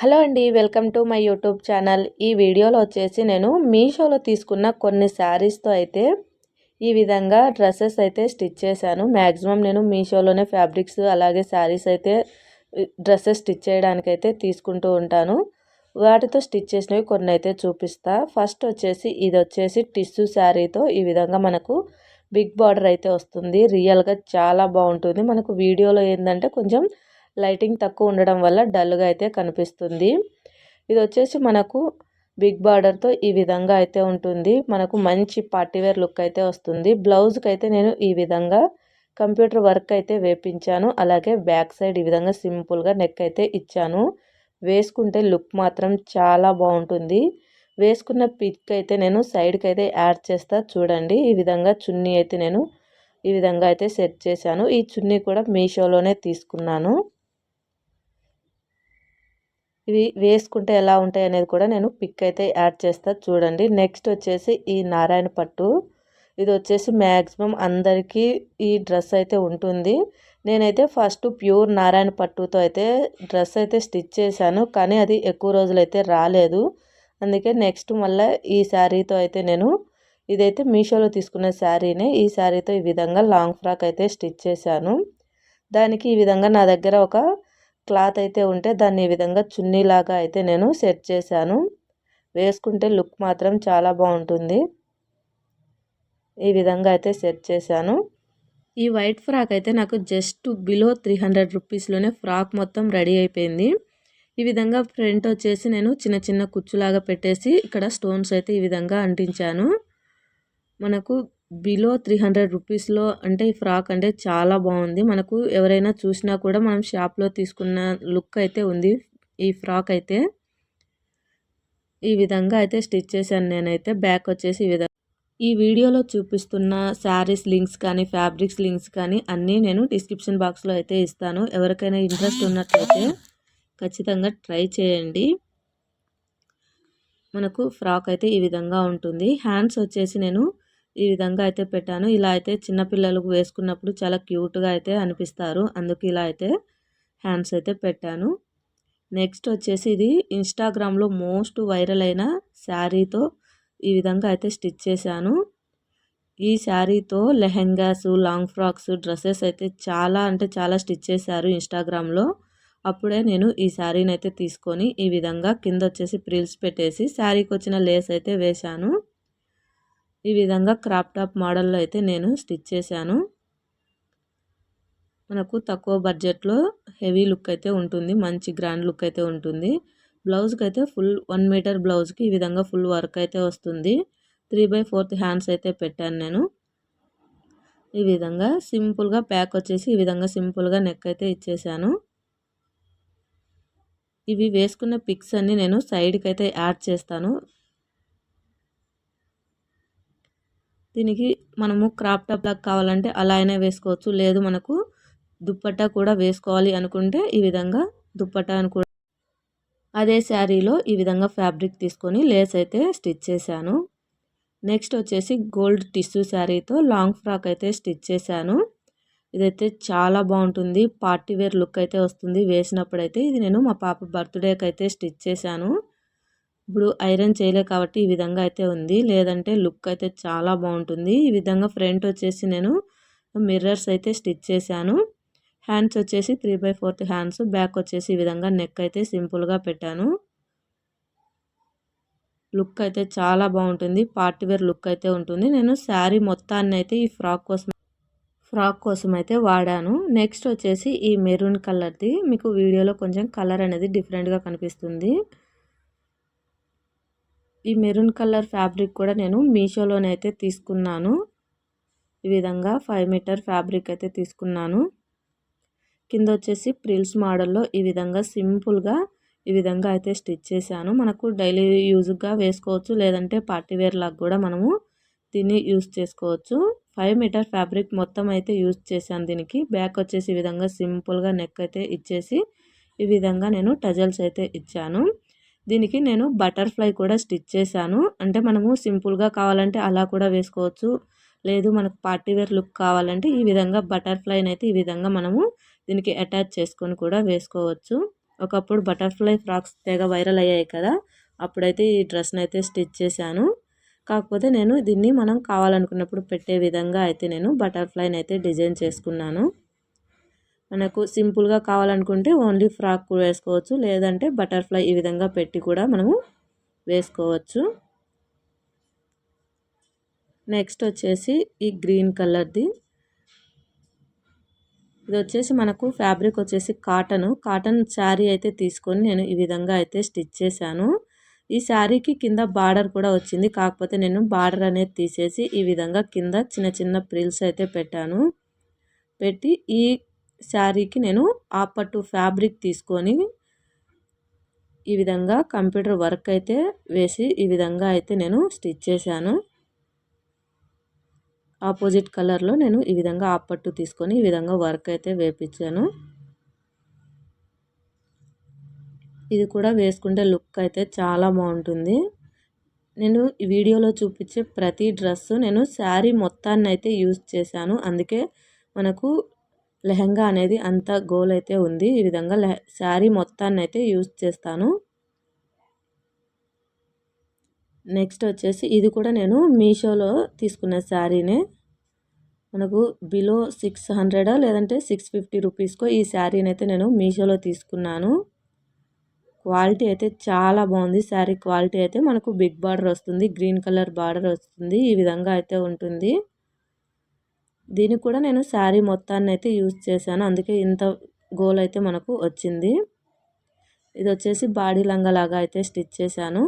Hello అండి welcome to my YouTube channel. ఈ వీడియోలో వచ్చేసి నేను మీషోలో తీసుకున్న కొన్ని శారీస్తో అయితే ఈ విధంగా డ్రెస్సెస్ అయితే స్టిచ్ చేశాను. మ్యాక్సిమం నేను మీషోలోనే ఫ్యాబ్రిక్స్ అలాగే శారీస్ అయితే డ్రెస్సెస్ స్టిచ్ చేయడానికి అయితే తీసుకుంటూ ఉంటాను. వాటితో స్టిచ్ చేసినవి కొన్ని అయితే చూపిస్తా. ఫస్ట్ వచ్చేసి ఇది వచ్చేసి టిష్యూ శారీతో ఈ విధంగా మనకు బిగ్ బార్డర్ అయితే వస్తుంది. రియల్గా చాలా బాగుంటుంది. మనకు వీడియోలో ఏంటంటే కొంచెం లైటింగ్ తక్కువ ఉండడం వల్ల డల్గా అయితే కనిపిస్తుంది. ఇది వచ్చేసి మనకు బిగ్ బార్డర్తో ఈ విధంగా అయితే ఉంటుంది. మనకు మంచి పార్టీవేర్ లుక్ అయితే వస్తుంది. బ్లౌజ్కి అయితే నేను ఈ విధంగా కంప్యూటర్ వర్క్ అయితే వేపించాను. అలాగే బ్యాక్ సైడ్ ఈ విధంగా సింపుల్గా నెక్ అయితే ఇచ్చాను. వేసుకుంటే లుక్ మాత్రం చాలా బాగుంటుంది. వేసుకున్న పిక్ అయితే నేను సైడ్కి అయితే యాడ్ చేస్తా. చూడండి ఈ విధంగా చున్నీ అయితే నేను ఈ విధంగా అయితే సెట్ చేశాను. ఈ చున్నీ కూడా మీషోలోనే తీసుకున్నాను. ఇవి వేసుకుంటే ఎలా ఉంటాయి అనేది కూడా నేను పిక్ అయితే యాడ్ చేస్తా. చూడండి నెక్స్ట్ వచ్చేసి ఈ నారాయణ పట్టు. ఇది వచ్చేసి మ్యాక్సిమం అందరికీ ఈ డ్రెస్ అయితే ఉంటుంది. నేనైతే ఫస్ట్ ప్యూర్ నారాయణ పట్టుతో అయితే డ్రెస్ అయితే స్టిచ్ చేశాను కానీ అది ఎక్కువ రోజులు అయితే రాలేదు. అందుకే నెక్స్ట్ మళ్ళీ ఈ శారీతో అయితే నేను ఇదైతే మీషోలో తీసుకున్న శారీనే. ఈ శారీతో ఈ విధంగా లాంగ్ ఫ్రాక్ అయితే స్టిచ్ చేశాను. దానికి ఈ విధంగా నా దగ్గర ఒక క్లాత్ అయితే ఉంటే దాన్ని ఈ విధంగా చున్నీలాగా అయితే నేను సెట్ చేశాను. వేసుకుంటే లుక్ మాత్రం చాలా బాగుంటుంది. ఈ విధంగా అయితే సెట్ చేశాను. ఈ వైట్ ఫ్రాక్ అయితే నాకు జస్ట్ బిలో త్రీ హండ్రెడ్ రూపీస్లోనే ఫ్రాక్ మొత్తం రెడీ అయిపోయింది. ఈ విధంగా ఫ్రంట్ వచ్చేసి నేను చిన్న చిన్న కుచ్చులాగా పెట్టేసి ఇక్కడ స్టోన్స్ అయితే ఈ విధంగా అంటించాను. మనకు బిలో త్రీ హండ్రెడ్ రూపీస్లో అంటే ఈ ఫ్రాక్ అంటే చాలా బాగుంది. మనకు ఎవరైనా చూసినా కూడా మనం షాప్లో తీసుకున్న లుక్ అయితే ఉంది. ఈ ఫ్రాక్ అయితే ఈ విధంగా అయితే స్టిచ్ చేశాను నేనైతే. బ్యాక్ వచ్చేసి ఈ విధంగా. ఈ వీడియోలో చూపిస్తున్న శారీస్ లింక్స్ కానీ ఫ్యాబ్రిక్స్ లింక్స్ కానీ అన్నీ నేను డిస్క్రిప్షన్ బాక్స్లో అయితే ఇస్తాను. ఎవరికైనా ఇంట్రెస్ట్ ఉన్నట్లయితే ఖచ్చితంగా ట్రై చేయండి. మనకు ఫ్రాక్ అయితే ఈ విధంగా ఉంటుంది. హ్యాండ్స్ వచ్చేసి నేను ఈ విధంగా అయితే పెట్టాను. ఇలా అయితే చిన్నపిల్లలకు వేసుకున్నప్పుడు చాలా క్యూట్గా అయితే అనిపిస్తారు. అందుకు ఇలా అయితే హ్యాండ్స్ అయితే పెట్టాను. నెక్స్ట్ వచ్చేసి ఇది ఇన్స్టాగ్రామ్లో మోస్ట్ వైరల్ అయిన శారీతో ఈ విధంగా అయితే స్టిచ్ చేశాను. ఈ శారీతో లెహెంగాస్ లాంగ్ ఫ్రాక్స్ డ్రెస్సెస్ అయితే చాలా అంటే చాలా స్టిచ్ చేశారు ఇన్స్టాగ్రామ్లో. అప్పుడే నేను ఈ శారీని అయితే తీసుకొని ఈ విధంగా కింద వచ్చేసి ప్రిల్స్ పెట్టేసి శారీకి వచ్చిన లేస్ అయితే వేశాను. ఈ విధంగా క్రాప్ టాప్ మోడల్లో అయితే నేను స్టిచ్ చేశాను. మనకు తక్కువ బడ్జెట్లో హెవీ లుక్ అయితే ఉంటుంది మంచి గ్రాండ్ లుక్ అయితే ఉంటుంది. బ్లౌజ్కి అయితే ఫుల్ వన్ మీటర్ బ్లౌజ్కి ఈ విధంగా ఫుల్ వర్క్ అయితే వస్తుంది. త్రీ బై ఫోర్త్ హ్యాండ్స్ అయితే పెట్టాను నేను. ఈ విధంగా సింపుల్గా ప్యాక్ వచ్చేసి ఈ విధంగా సింపుల్గా నెక్ అయితే ఇచ్చేసాను. ఇవి వేసుకున్న పిక్స్ అన్నీ నేను సైడ్కి అయితే యాడ్ చేస్తాను. దీనికి మనము క్రాప్ టాప్ లాగా కావాలంటే అలా అయినా వేసుకోవచ్చు. లేదు మనకు దుప్పట్టా కూడా వేసుకోవాలి అనుకుంటే ఈ విధంగా దుప్పట్టా అని కూడా అదే శారీలో ఈ విధంగా ఫ్యాబ్రిక్ తీసుకొని లేస్ అయితే స్టిచ్ చేశాను. నెక్స్ట్ వచ్చేసి గోల్డ్ టిష్యూ శారీతో లాంగ్ ఫ్రాక్ అయితే స్టిచ్ చేశాను. ఇదైతే చాలా బాగుంటుంది. పార్టీ వేర్ లుక్ అయితే వస్తుంది. వేసినప్పుడైతే ఇది నేను మా పాప బర్త్డేకి అయితే స్టిచ్ చేశాను. ఇప్పుడు ఐరన్ చేయలే కాబట్టి ఈ విధంగా అయితే ఉంది. లేదంటే లుక్ అయితే చాలా బాగుంటుంది. ఈ విధంగా ఫ్రంట్ వచ్చేసి నేను మిర్రర్స్ అయితే స్టిచ్ చేశాను. హ్యాండ్స్ వచ్చేసి three by fourth hands back వచ్చేసి ఈ విధంగా నెక్ అయితే సింపుల్గా పెట్టాను. లుక్ అయితే చాలా బాగుంటుంది. పార్టీ వేర్ లుక్ అయితే ఉంటుంది. నేను శారీ మొత్తాన్ని అయితే ఈ ఫ్రాక్ కోసం ఫ్రాక్ కోసం అయితే వాడాను. నెక్స్ట్ వచ్చేసి ఈ మెరూన్ కలర్ది. మీకు వీడియోలో కొంచెం కలర్ అనేది డిఫరెంట్గా కనిపిస్తుంది. ఈ మెరూన్ కలర్ ఫ్యాబ్రిక్ కూడా నేను మీషోలోనైతే తీసుకున్నాను. ఈ విధంగా ఫైవ్ మీటర్ ఫ్యాబ్రిక్ అయితే తీసుకున్నాను. కింద వచ్చేసి ప్రిల్స్ మోడల్లో ఈ విధంగా సింపుల్గా ఈ విధంగా అయితే స్టిచ్ చేశాను. మనకు డైలీ యూజ్గా వేసుకోవచ్చు లేదంటే పార్టీ వేర్ లాగా కూడా మనము దీన్ని యూజ్ చేసుకోవచ్చు. ఫైవ్ మీటర్ ఫ్యాబ్రిక్ మొత్తం అయితే యూజ్ చేశాను దీనికి. బ్యాక్ వచ్చేసి ఈ విధంగా సింపుల్గా నెక్ అయితే ఇచ్చేసి ఈ విధంగా నేను టజల్స్ అయితే ఇచ్చాను. దీనికి నేను బటర్ఫ్లై కూడా స్టిచ్ చేశాను. అంటే మనము సింపుల్గా కావాలంటే అలా కూడా వేసుకోవచ్చు. లేదు మనకు పార్టీ వేర్ లుక్ కావాలంటే ఈ విధంగా బటర్ఫ్లైని అయితే ఈ విధంగా మనము దీనికి అటాచ్ చేసుకొని కూడా వేసుకోవచ్చు. ఒకప్పుడు బటర్ఫ్లై ఫ్రాక్స్ తెగ వైరల్ అయ్యాయి కదా అప్పుడైతే ఈ డ్రెస్ని అయితే స్టిచ్ చేశాను. కాకపోతే నేను దీన్ని మనం కావాలనుకున్నప్పుడు పెట్టే విధంగా అయితే నేను బటర్ఫ్లైని అయితే డిజైన్ చేసుకున్నాను. మనకు సింపుల్గా కావాలనుకుంటే ఓన్లీ ఫ్రాక్ కూడా వేసుకోవచ్చు. లేదంటే బటర్ఫ్లై ఈ విధంగా పెట్టి కూడా మనము వేసుకోవచ్చు. నెక్స్ట్ వచ్చేసి ఈ గ్రీన్ కలర్ది. ఇది వచ్చేసి మనకు ఫ్యాబ్రిక్ వచ్చేసి కాటన్. కాటన్ శారీ అయితే తీసుకొని నేను ఈ విధంగా అయితే స్టిచ్ చేశాను. ఈ శారీకి కింద బార్డర్ కూడా వచ్చింది. కాకపోతే నేను బార్డర్ అనేది తీసేసి ఈ విధంగా కింద చిన్న చిన్న ప్రిల్స్ అయితే పెట్టాను. పెట్టి ఈ శారీకి నేను ఆ పట్టు ఫ్యాబ్రిక్ తీసుకొని ఈ విధంగా కంప్యూటర్ వర్క్ అయితే వేసి ఈ విధంగా అయితే నేను స్టిచ్ చేశాను. ఆపోజిట్ కలర్లో నేను ఈ విధంగా ఆ పట్టు తీసుకొని ఈ విధంగా వర్క్ అయితే వేపించాను. ఇది కూడా వేసుకుంటే లుక్ అయితే చాలా బాగుంటుంది. నేను ఈ వీడియోలో చూపించే ప్రతి డ్రెస్సు నేను శారీ మొత్తాన్ని అయితే యూజ్ చేశాను. అందుకే మనకు లెహంగా అనేది అంత గోల్ అయితే ఉంది. ఈ విధంగా శారీ మొత్తాన్ని అయితే యూజ్ చేస్తాను. నెక్స్ట్ వచ్చేసి ఇది కూడా నేను మీషోలో తీసుకున్న శారీనే. మనకు బిలో సిక్స్ హండ్రెడా లేదంటే సిక్స్ ఫిఫ్టీ రూపీస్కో ఈ శారీని అయితే నేను మీషోలో తీసుకున్నాను. క్వాలిటీ అయితే చాలా బాగుంది. శారీ క్వాలిటీ అయితే మనకు బిగ్ బార్డర్ వస్తుంది. గ్రీన్ కలర్ బార్డర్ వస్తుంది. ఈ విధంగా అయితే ఉంటుంది. దీనికి కూడా నేను శారీ మొత్తాన్ని అయితే యూజ్ చేశాను. అందుకే ఇంత గోల్ అయితే మనకు వచ్చింది. ఇది వచ్చేసి బాడీ లంగలాగా అయితే స్టిచ్ చేశాను.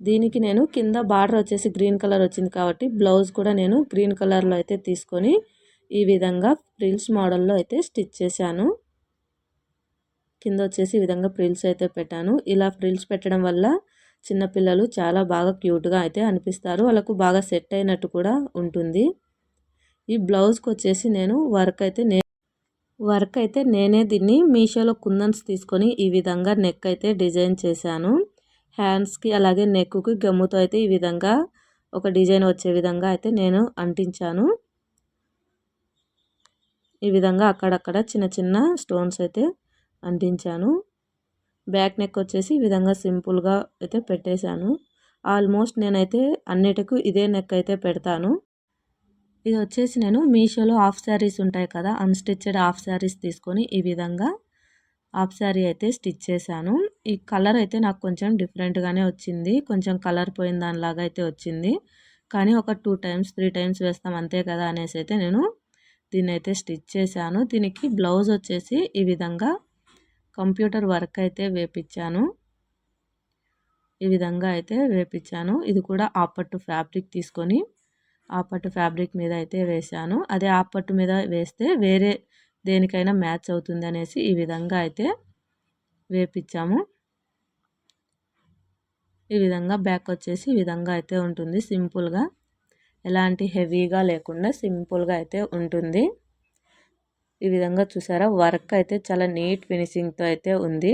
దీనికి నేను కింద బార్డర్ వచ్చేసి గ్రీన్ కలర్ వచ్చింది కాబట్టి బ్లౌజ్ కూడా నేను గ్రీన్ కలర్లో అయితే తీసుకొని ఈ విధంగా ప్రిల్స్ మోడల్లో అయితే స్టిచ్ చేశాను. కింద వచ్చేసి ఈ విధంగా ప్రిల్స్ అయితే పెట్టాను. ఇలా ప్రిల్స్ పెట్టడం వల్ల చిన్నపిల్లలు చాలా బాగా క్యూట్గా అయితే అనిపిస్తారు. వాళ్ళకు బాగా సెట్ అయినట్టు కూడా ఉంటుంది. ఈ బ్లౌజ్కి వచ్చేసి నేను వర్క్ అయితే నే వర్క్ అయితే నేనే దీన్ని మీషోలో కుందన్స్ తీసుకొని ఈ విధంగా నెక్ అయితే డిజైన్ చేశాను. హ్యాండ్స్కి అలాగే నెక్కి గమ్ముతో అయితే ఈ విధంగా ఒక డిజైన్ వచ్చే విధంగా అయితే నేను అంటించాను. ఈ విధంగా అక్కడక్కడ చిన్న చిన్న స్టోన్స్ అయితే అంటించాను. బ్యాక్ నెక్ వచ్చేసి ఈ విధంగా సింపుల్గా అయితే పెట్టేశాను. ఆల్మోస్ట్ నేనైతే అన్నిటికీ ఇదే నెక్ అయితే పెడతాను. ఇది వచ్చేసి నేను మీషోలో హాఫ్ శారీస్ ఉంటాయి కదా అన్స్టిచ్డ్ హాఫ్ శారీస్ తీసుకొని ఈ విధంగా హాఫ్ శారీ అయితే స్టిచ్ చేశాను. ఈ కలర్ అయితే నాకు కొంచెం డిఫరెంట్గానే వచ్చింది. కొంచెం కలర్ పోయిన దానిలాగా అయితే వచ్చింది. కానీ ఒక టూ టైమ్స్ త్రీ టైమ్స్ వేస్తాం అంతే కదా అనేసి అయితే నేను దీన్ని అయితే స్టిచ్ చేశాను. దీనికి బ్లౌజ్ వచ్చేసి ఈ విధంగా కంప్యూటర్ వర్క్ అయితే వేపించాను ఈ విధంగా అయితే వేపించాను ఇది కూడా ఆపట్టు ఫ్యాబ్రిక్ తీసుకొని ఆ పట్టు ఫ్యాబ్రిక్ మీద అయితే వేశాను. అదే ఆ పట్టు మీద వేస్తే వేరే దేనికైనా మ్యాచ్ అవుతుంది అనేసి ఈ విధంగా అయితే వేపించాము ఈ విధంగా బ్యాక్ వచ్చేసి ఈ విధంగా అయితే ఉంటుంది సింపుల్గా. ఎలాంటి హెవీగా లేకుండా సింపుల్గా అయితే ఉంటుంది. ఈ విధంగా చూసారా? వర్క్ అయితే చాలా నీట్ ఫినిషింగ్తో అయితే ఉంది.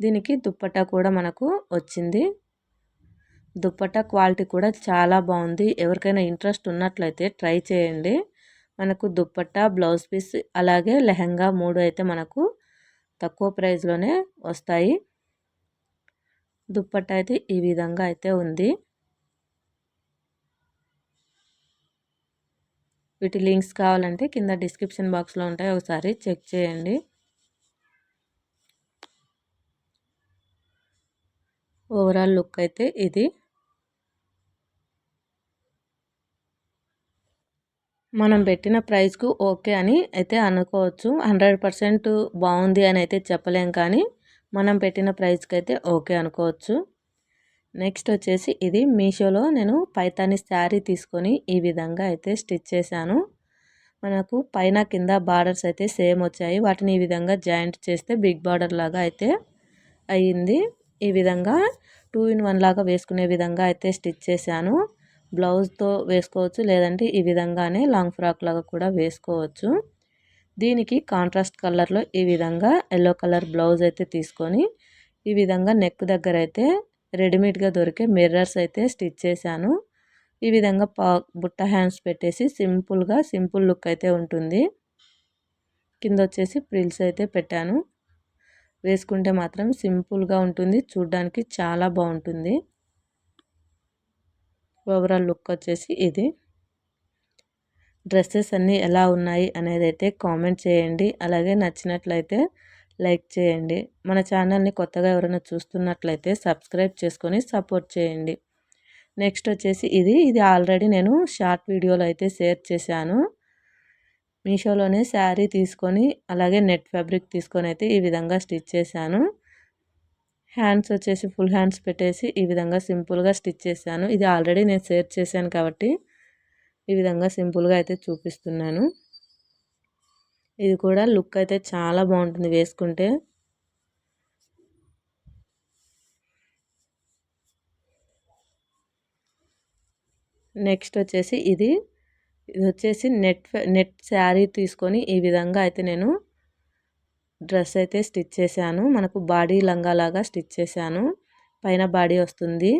దీనికి దుప్పట్టా కూడా మనకు వచ్చింది. దుప్పట్టా క్వాలిటీ కూడా చాలా బాగుంది. ఎవరికైనా ఇంట్రెస్ట్ ఉన్నట్లయితే ట్రై చేయండి. మనకు దుప్పట్టా బ్లౌజ్ పీస్ అలాగే లెహంగా మూడు అయితే మనకు తక్కువ ప్రైస్లోనే వస్తాయి. దుప్పట్టా అయితే ఈ విధంగా అయితే ఉంది. వీటి లింక్స్ కావాలంటే కింద డిస్క్రిప్షన్ బాక్స్లో ఉంటాయి. ఒకసారి చెక్ చేయండి. ఓవరాల్ లుక్ అయితే ఇది. మనం పెట్టిన ప్రైస్కు ఓకే అని అయితే అనుకోవచ్చు. హండ్రెడ్ పర్సెంట్ బాగుంది అని అయితే చెప్పలేం కానీ మనం పెట్టిన ప్రైస్కి అయితే ఓకే అనుకోవచ్చు. నెక్స్ట్ వచ్చేసి ఇది మీషోలో నేను పైతాని శారీ తీసుకొని ఈ విధంగా అయితే స్టిచ్ చేశాను. మనకు పైన కింద బార్డర్స్ అయితే సేమ్ వచ్చాయి. వాటిని ఈ విధంగా జాయింట్ చేస్తే బిగ్ బార్డర్ లాగా అయితే అయ్యింది ఈ విధంగా టూ ఇన్ వన్ లాగా వేసుకునే విధంగా అయితే స్టిచ్ చేశాను. బ్లౌజ్తో వేసుకోవచ్చు లేదంటే ఈ విధంగానే లాంగ్ ఫ్రాక్ లాగా కూడా వేసుకోవచ్చు. దీనికి కాంట్రాస్ట్ కలర్లో ఈ విధంగా ఎల్లో కలర్ బ్లౌజ్ అయితే తీసుకొని ఈ విధంగా నెక్ దగ్గర అయితే రెడీమేడ్గా దొరికే మిర్రర్స్ అయితే స్టిచ్ చేశాను. ఈ విధంగా పా బుట్ట హ్యాండ్స్ పెట్టేసి సింపుల్గా సింపుల్ లుక్ అయితే ఉంటుంది. కింద వచ్చేసి ప్రిల్స్ అయితే పెట్టాను. వేసుకుంటే మాత్రం సింపుల్గా ఉంటుంది. చూడ్డానికి చాలా బాగుంటుంది. ఓవరాల్ లుక్ వచ్చేసి ఇది. డ్రెస్సెస్ అన్నీ ఎలా ఉన్నాయి అనేది అయితే కామెంట్ చేయండి. అలాగే నచ్చినట్లయితే లైక్ చేయండి. మన ఛానల్ని కొత్తగా ఎవరైనా చూస్తున్నట్లయితే సబ్స్క్రైబ్ చేసుకొని సపోర్ట్ చేయండి. నెక్స్ట్ వచ్చేసి ఇది. ఇది ఆల్రెడీ నేను షార్ట్ వీడియోలో అయితే షేర్ చేశాను. మీషోలోనే శారీ తీసుకొని అలాగే నెట్ ఫ్యాబ్రిక్ తీసుకొని అయితే ఈ విధంగా స్టిచ్ చేశాను. హ్యాండ్స్ వచ్చేసి ఫుల్ హ్యాండ్స్ పెట్టేసి ఈ విధంగా సింపుల్గా స్టిచ్ చేశాను. ఇది ఆల్రెడీ నేను షేర్ చేశాను కాబట్టి ఈ విధంగా సింపుల్గా అయితే చూపిస్తున్నాను. ఇది కూడా లుక్ అయితే చాలా బాగుంటుంది వేసుకుంటే. నెక్స్ట్ వచ్చేసి ఇది ఇది వచ్చేసి నెట్ నెట్ శారీ తీసుకొని ఈ విధంగా అయితే నేను డ్రెస్ అయితే స్టిచ్ చేశాను. మనకు బాడీ లంగాలాగా స్టిచ్ చేశాను. పైన బాడీ వస్తుంది.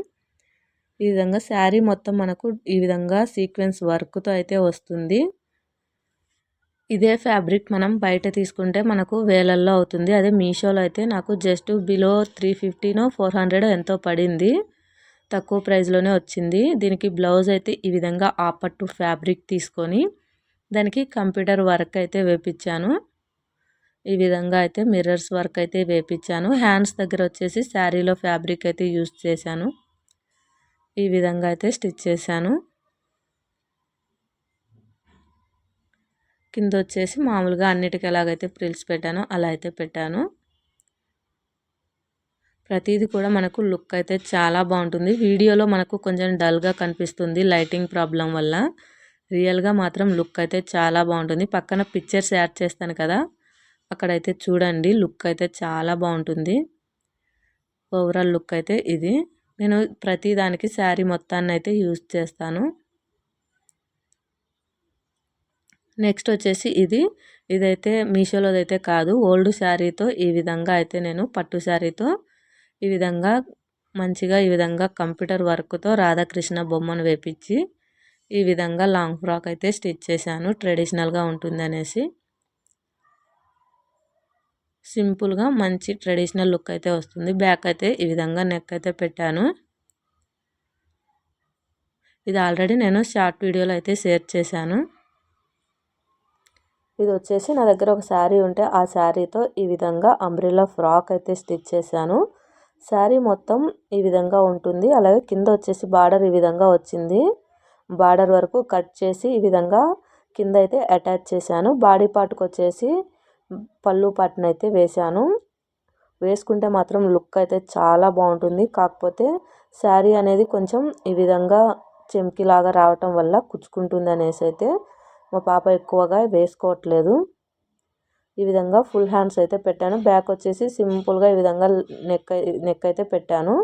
ఈ విధంగా శారీ మొత్తం మనకు ఈ విధంగా సీక్వెన్స్ వర్క్తో అయితే వస్తుంది. ఇదే ఫ్యాబ్రిక్ మనం బయట తీసుకుంటే మనకు వేలల్లో అవుతుంది. అదే మీషోలో అయితే నాకు జస్ట్ బిలో త్రీ ఫిఫ్టీనో ఫోర్ హండ్రెడ్ ఎంతో పడింది. తక్కువ ప్రైస్లోనే వచ్చింది. దీనికి బ్లౌజ్ అయితే ఈ విధంగా ఆపట్టు ఫ్యాబ్రిక్ తీసుకొని దానికి కంప్యూటర్ వర్క్ అయితే వేపించాను ఈ విధంగా అయితే మిర్రర్స్ వర్క్ అయితే వేపించాను హ్యాండ్స్ దగ్గర వచ్చేసి శారీలో ఫ్యాబ్రిక్ అయితే యూస్ చేశాను. ఈ విధంగా అయితే స్టిచ్ చేశాను. కింద వచ్చేసి మామూలుగా అన్నిటికీ ఎలాగైతే ప్రిల్స్ పెట్టానో అలా అయితే పెట్టాను. ప్రతిదీ కూడా మనకు లుక్ అయితే చాలా బాగుంటుంది. వీడియోలో మనకు కొంచెం డల్గా కనిపిస్తుంది లైటింగ్ ప్రాబ్లం వల్ల. రియల్గా మాత్రం లుక్ అయితే చాలా బాగుంటుంది. పక్కన పిక్చర్స్ యాడ్ చేస్తాను కదా అక్కడైతే చూడండి లుక్ అయితే చాలా బాగుంటుంది. ఓవరాల్ లుక్ అయితే ఇది. నేను ప్రతి దానికి శారీ మొత్తాన్ని అయితే యూజ్ చేస్తాను. నెక్స్ట్ వచ్చేసి ఇది. ఇదైతే మీషోలోదైతే కాదు. ఓల్డ్ శారీతో ఈ విధంగా అయితే నేను పట్టు శారీతో ఈ విధంగా మంచిగా ఈ విధంగా కంప్యూటర్ వర్క్తో రాధాకృష్ణ బొమ్మను వేపించి ఈ విధంగా లాంగ్ ఫ్రాక్ అయితే స్టిచ్ చేశాను. ట్రెడిషనల్గా ఉంటుంది అనేసి సింపుల్గా మంచి ట్రెడిషనల్ లుక్ అయితే వస్తుంది. బ్యాక్ అయితే ఈ విధంగా నెక్ అయితే పెట్టాను. ఇది ఆల్రెడీ నేను షార్ట్ వీడియోలో అయితే షేర్ చేశాను. ఇది వచ్చేసి నా దగ్గర ఒక శారీ ఉంటే ఆ శారీతో ఈ విధంగా అంబ్రిల్లా ఫ్రాక్ అయితే స్టిచ్ చేశాను. శారీ మొత్తం ఈ విధంగా ఉంటుంది. అలాగే కింద వచ్చేసి బార్డర్ ఈ విధంగా వచ్చింది. బార్డర్ వరకు కట్ చేసి ఈ విధంగా కింద అయితే అటాచ్ చేశాను. బాడీ పార్ట్కి వచ్చేసి పళ్ళు పాటనైతే వేశాను. వేసుకుంటే మాత్రం లుక్ అయితే చాలా బాగుంటుంది. కాకపోతే శారీ అనేది కొంచెం ఈ విధంగా చెంకిలాగా రావటం వల్ల కుచ్చుకుంటుంది అనేసి అయితే మా పాప ఎక్కువగా వేసుకోవట్లేదు. ఈ విధంగా ఫుల్ హ్యాండ్స్ అయితే పెట్టాను. బ్యాక్ వచ్చేసి సింపుల్గా ఈ విధంగా నెక్ నెక్ అయితే పెట్టాను.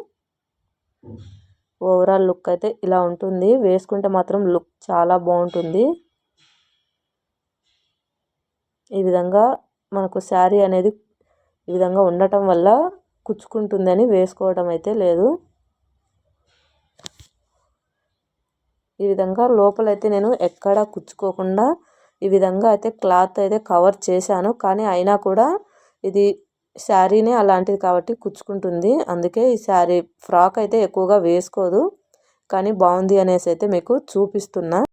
ఓవరాల్ లుక్ అయితే ఇలా ఉంటుంది. వేసుకుంటే మాత్రం లుక్ చాలా బాగుంటుంది. ఈ విధంగా మనకు శారీ అనేది ఈ విధంగా ఉండటం వల్ల కుచ్చుకుంటుందని వేసుకోవడం అయితే లేదు. ఈ విధంగా లోపలైతే నేను ఎక్కడా కుచ్చుకోకుండా ఈ విధంగా అయితే క్లాత్ అయితే కవర్ చేశాను. కానీ అయినా కూడా ఇది శారీనే అలాంటిది కాబట్టి కుచ్చుకుంటుంది. అందుకే ఈ శారీ ఫ్రాక్ అయితే ఎక్కువగా వేసుకోదు. కానీ బాగుంది అనేసి అయితే మీకు చూపిస్తున్నా.